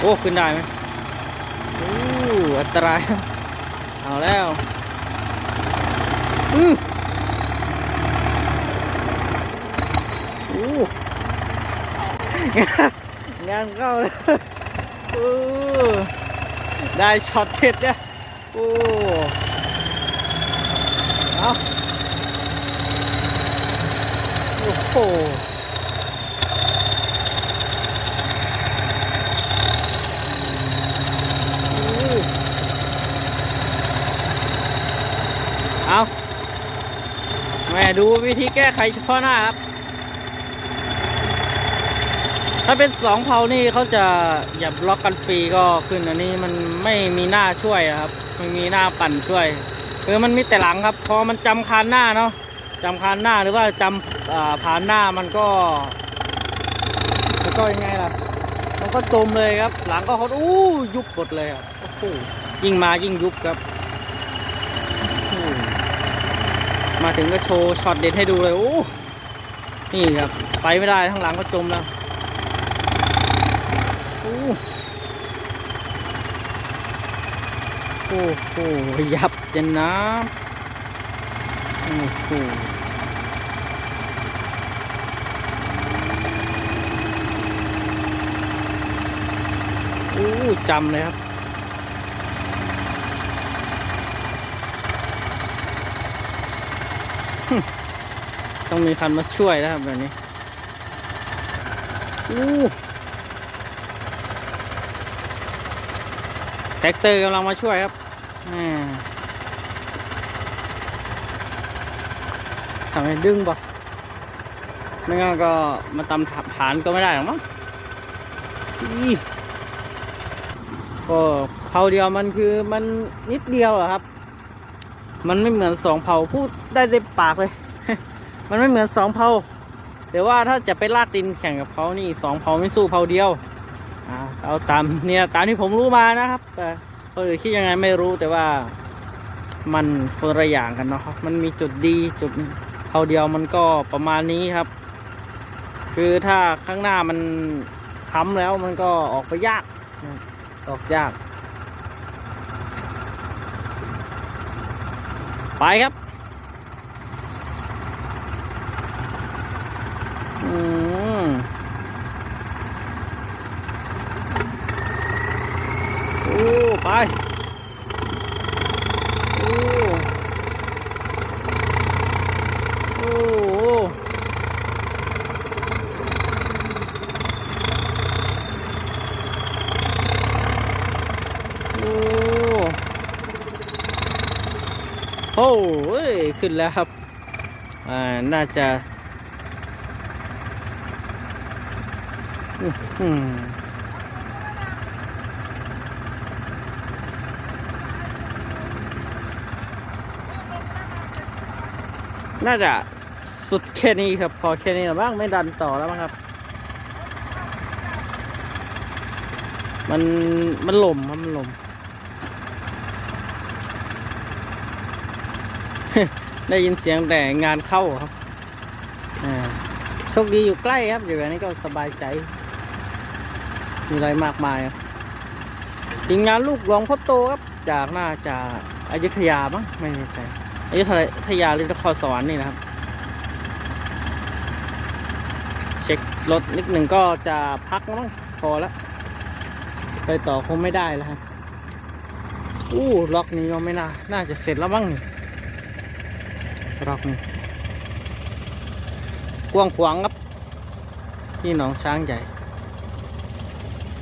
โอ้ ขึ้นได้ไหมโอ้อันตราย เอาแล้วอือโอ้งานเข้าแล้วโอ้ได้ช็อตเด็ดเนี่ยโอ้เอาโอ้โห เอาแม่ดูวิธีแก้ไขเฉพาะหน้าครับ ถ้าเป็นสองเพานี่เขาจะอย่าบล็อกกันฟรีก็ขึ้นอันนี้มันไม่มีหน้าช่วยครับไม่มีหน้าปั่นช่วย คือมันมีแต่หลังครับ พอมันจำคานหน้าเนาะจำคานหน้าหรือว่าจำอ่าผ่านหน้ามันก็มันก็ยังไงล่ะมันก็จมเลยครับ หลังก็เขาอู้ยุบหมดเลยครับโอ้โหยิ่งมายิ่งยุบครับโอ้โห มาถึงก็โชว์ช็อตเด็ดให้ดูเลย โอ้ นี่ครับ ไปไม่ได้ทั้างหลังก็จมแล้วโอ้โอ้โหยับเจนน้ำโอ้โหโอ้จำเลยครับ ต้องมีคันมาช่วยนะครับแบบนี้อู้แท็กเตอร์กำลังมาช่วยครับทำให้ดึงบ่ไม่งั้นก็มาตำฐานก็ไม่ได้หรอกมั้งก็เขาเดียวมันคือมันนิดเดียวเหรอครับ มันไม่เหมือนสองเผาพูดได้เต็มปากเลย มันไม่เหมือนสองเผาแต่ว่าถ้าจะไปลากดินแข่งกับเขานี่สองเผาไม่สู้เผาเดียวอ่าเอาตามเนี่ยตามที่ผมรู้มานะครับแต่คนอื่นคิดยังไงไม่รู้แต่ว่ามันคนละอย่างกันเนาะมันมีจุดดีจุดเผาเดียวมันก็ประมาณนี้ครับ คือถ้าข้างหน้ามันค้ำแล้วมันก็ออกไปยากออกยาก ไปครับอืมโอ้ไป โอ้โอ้โอ้ โอ้ยขึ้นแล้วครับ อ่า น่าจะน่าจะสุดแค่นี้ครับ พอแค่นี้แล้วบ้างไม่ดันต่อแล้วมั้งครับ มันมันหล่มมันหล่ม ได้ยินเสียงแต่งานเข้าครับโชคดีอยู่ใกล้ครับ อยู่แบบนี้ก็สบายใจ มีอะไรมากมายครับทีมงานลูกหลวงพ่อโตครับ จากน่าจะอยุธยาบ้างไม่แน่ใจอยุธยาหรือนครสวรรค์นี่นะครับ เช็ครถนิดหนึ่งก็จะพักแล้วมั้งพอแล้วไปต่อคงไม่ได้แล้วครับอู้ล็อกนี้ก็ไม่น่า น่าจะเสร็จแล้วมั้งนี่ รอกนี่กว้างขวางครับพี่หนองช้างใหญ่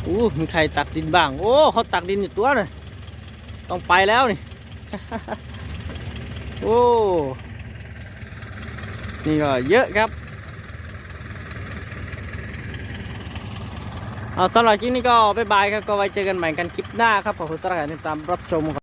อู้มีใครตักดินบ้าง โอ้เขาตักดินอยู่ตัวเลยต้องไปแล้วนี่ โอ้นี่ก็เยอะครับเอาสำหรับคลิปนี้ก็บ๊ายบายครับ ก็ไว้เจอกันใหม่กันคลิปหน้าครับ ขอบคุณสำหรับการติดตามรับชมครับ